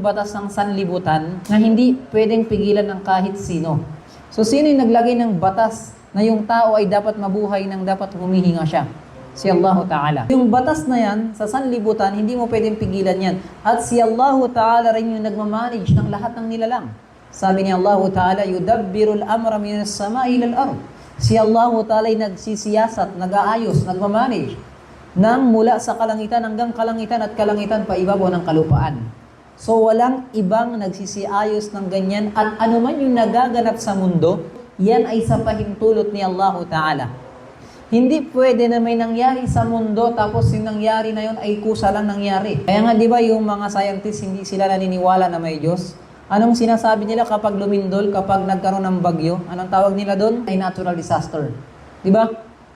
batas ng sanlibutan na hindi pwedeng pigilan ng kahit sino. So sino yung naglagay ng batas na yung tao ay dapat mabuhay ng dapat humihinga siya? Si Allah Ta'ala. Yung batas na yan, sa sanlibutan, hindi mo pwedeng pigilan yan. At si Allah Ta'ala rin yung nagmamanage ng lahat ng nilalang. Sabi ni Allah Ta'ala, yudabbirul amra minas sama ilal ard. Si Allah Ta'ala ay nagsisiyasat, nag-aayos, nagmamanage ng mula sa kalangitan hanggang kalangitan at kalangitan pa ibabaw ng kalupaan. So walang ibang nagsisiayos ng ganyan at anuman yung nagaganap sa mundo, yan ay sa pahintulot ni Allah Ta'ala. Hindi pwede na may nangyari sa mundo tapos yung nangyari na yun ay kusa lang nangyari. Kaya nga di ba yung mga scientists hindi sila naniniwala na may Diyos? Anong sinasabi nila kapag lumindol, kapag nagkaroon ng bagyo? Anong tawag nila doon? Ay natural disaster. Di ba?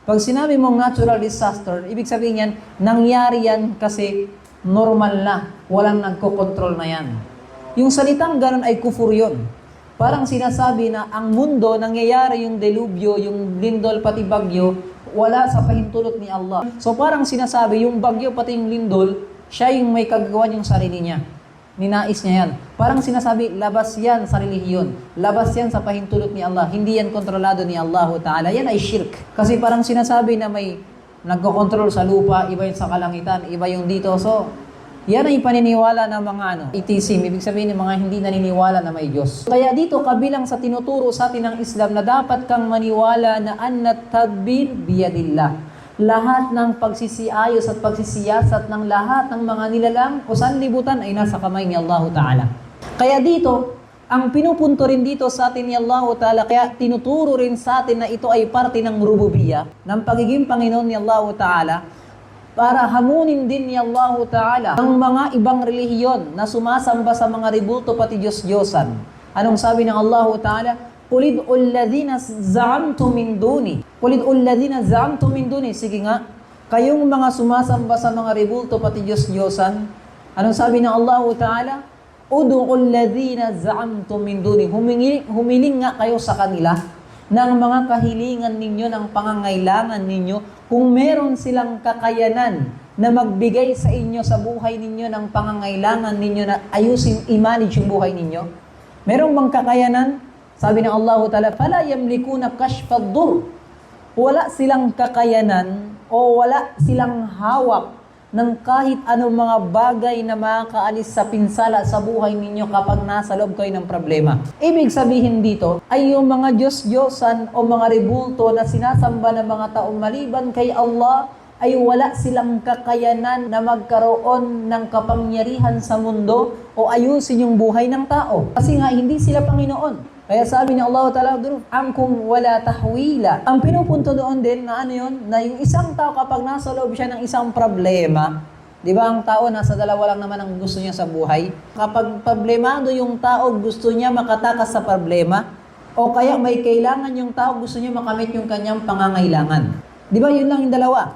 Pag sinabi mong natural disaster, ibig sabihin yan, nangyari yan kasi normal na. Walang nagkokontrol na yan. Yung salitang ganun ay kufur yun. Parang sinasabi na ang mundo, nangyayari yung delubyo, yung lindol pati bagyo, wala sa pahintulot ni Allah. So parang sinasabi, yung bagyo pati yung lindol, siya yung may kagagawan yung sarili niya. Ninais niya yan. Parang sinasabi, labas yan sa relihiyon. Labas yan sa pahintulot ni Allah. Hindi yan kontrolado ni Allah Ta'ala. Yan ay shirk. Kasi parang sinasabi na may nagkokontrol sa lupa, iba yung sa kalangitan, iba yung dito. So, yan ay paniniwala ng mga ano, itisim. Ibig sabihin ng mga hindi naniniwala na may Diyos. Kaya dito, kabilang sa tinuturo sa atin ng Islam na dapat kang maniwala na annat tadbir biyadillah lahat ng pagsisiayos at pagsisiyasat ng lahat ng mga nilalang o sanlibutan ay nasa kamay ni Allah Ta'ala. Kaya dito, ang pinupunto rin dito sa atin ni Allah Ta'ala, kaya tinuturo rin sa atin na ito ay parte ng rububiya, ng pagiging Panginoon ni Allah Ta'ala, para hamunin din ni Allah Ta'ala ang mga ibang relihiyon na sumasamba sa mga ribulto pati Diyos-Diyosan. Anong sabi ng Allah Ta'ala? Qulid ulladhina za'amtu min duni. Qulid ulladhina za'amtu min duni. Sige nga, kayong mga sumasamba sa mga ribulto pati Diyos-Diyosan. Anong sabi ng Allah Ta'ala? Udu'ul ladhina za'amtum min duni. Humingi, humiling nga kayo sa kanila ng mga kahilingan ninyo, ng pangangailangan ninyo, kung meron silang kakayanan na magbigay sa inyo sa buhay ninyo ng pangangailangan ninyo na ayusin, i-manage yung buhay ninyo. Merong bang kakayanan? Sabi ng Allah Ta'ala, Fala yamlikuna kashfad dur. Wala silang kakayanan o wala silang hawak ng kahit anong mga bagay na makakaalis sa pinsala sa buhay ninyo kapag nasa loob kayo ng problema. Ibig sabihin dito ay yung mga Diyos-Diyosan o mga rebulto na sinasamba ng mga taong maliban kay Allah ay wala silang kakayanan na magkaroon ng kapangyarihan sa mundo o ayusin yung buhay ng tao. Kasi nga hindi sila Panginoon. Kaya sabi ni Allah Ta'ala, Amkum wala tahwila. Ang pinupunto doon din na ano yun, na yung isang tao kapag nasa loob siya ng isang problema, di ba ang tao nasa dalawa lang naman ang gusto niya sa buhay? Kapag problemado yung tao, gusto niya makatakas sa problema, o kaya may kailangan yung tao, gusto niya makamit yung kanyang pangangailangan. Di ba yun lang yung dalawa?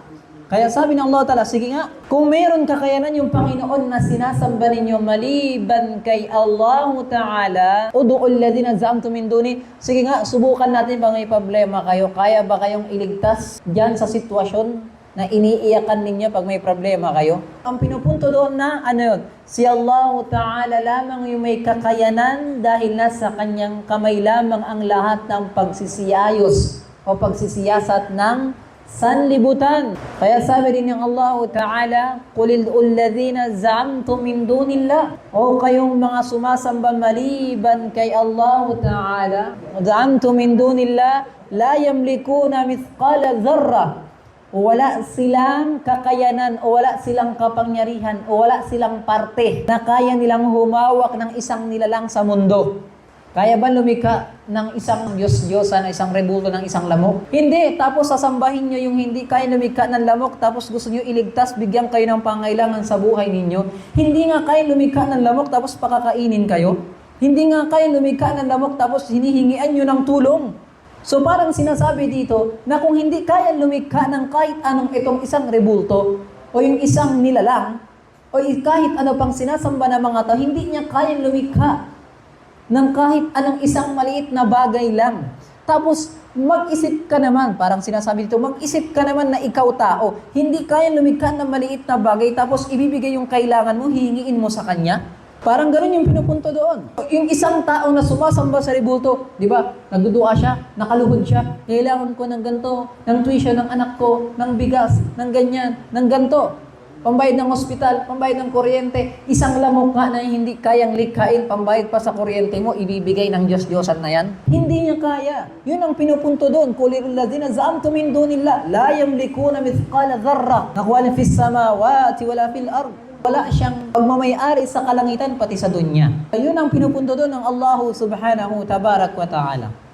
Kaya sabi ng Allah Ta'ala, sige nga, kung mayroon kakayanan yung Panginoon na sinasamba ninyo maliban kay Allah Ta'ala, udu'ul ladina za'amtu min duni, sige nga, subukan natin ba may problema kayo? Kaya ba kayong iligtas dyan sa sitwasyon na iniiyakan ninyo pag may problema kayo? Ang pinupunto doon na, ano yun? Si Allah Ta'ala lamang yung may kakayanan dahil nasa kanyang kamay lamang ang lahat ng pagsisiyayos o pagsisiyasat ng sanlibutan. Kaya sabi din ng Allah Ta'ala, Qulil ulladhina za'amtu min dunillah. O kayong mga sumasamba maliban kay Allah Ta'ala, za'amtu min dunillah, la yamlikuna mithqala dharra. Wala silang kakayanan o wala silang kapangyarihan o wala silang parte na kaya nilang humawak ng isang nilalang sa mundo. Kaya ba lumika ng isang Diyos-Diyosa na isang rebulto ng isang lamok? Hindi. Tapos sasambahin nyo yung hindi kaya lumika ng lamok tapos gusto nyo iligtas, bigyan kayo ng pangailangan sa buhay ninyo. Hindi nga kaya lumika ng lamok tapos pakakainin kayo. Hindi nga kaya lumika ng lamok tapos hinihingian nyo ng tulong. So parang sinasabi dito na kung hindi kaya lumika ng kahit anong itong isang rebulto o yung isang nilalang o kahit ano pang sinasamba ng mga tao, hindi niya kaya lumika ng kahit anong isang maliit na bagay lang. Tapos, mag-isip ka naman, parang sinasabi dito, mag-isip ka naman na ikaw tao. Hindi kaya lumikha ng maliit na bagay, tapos ibibigay yung kailangan mo, hihingiin mo sa kanya. Parang ganun yung pinupunto doon. Yung isang tao na sumasamba sa ribulto, di ba? Nagdudua siya, nakaluhod siya. Kailangan ko ng ganto, ng tuition ng anak ko, ng bigas, ng ganyan, ng ganto. Pambayad ng ospital, pambayad ng kuryente. Isang lamok nga na hindi kayang likhain, pambayad pa sa kuryente mo, ibibigay ng Diyos-Diyosan na yan. Hindi niya kaya. Yun ang pinupunto doon. Kulirul ladina za'amtum min dunillah, la yamlikuna mithqala dharra. Nakuha fis samawati wala fil ard. Wala siyang pagmamayari sa kalangitan pati sa dunya. Yun ang pinupunto doon ng Allah subhanahu tabarak wa ta'ala.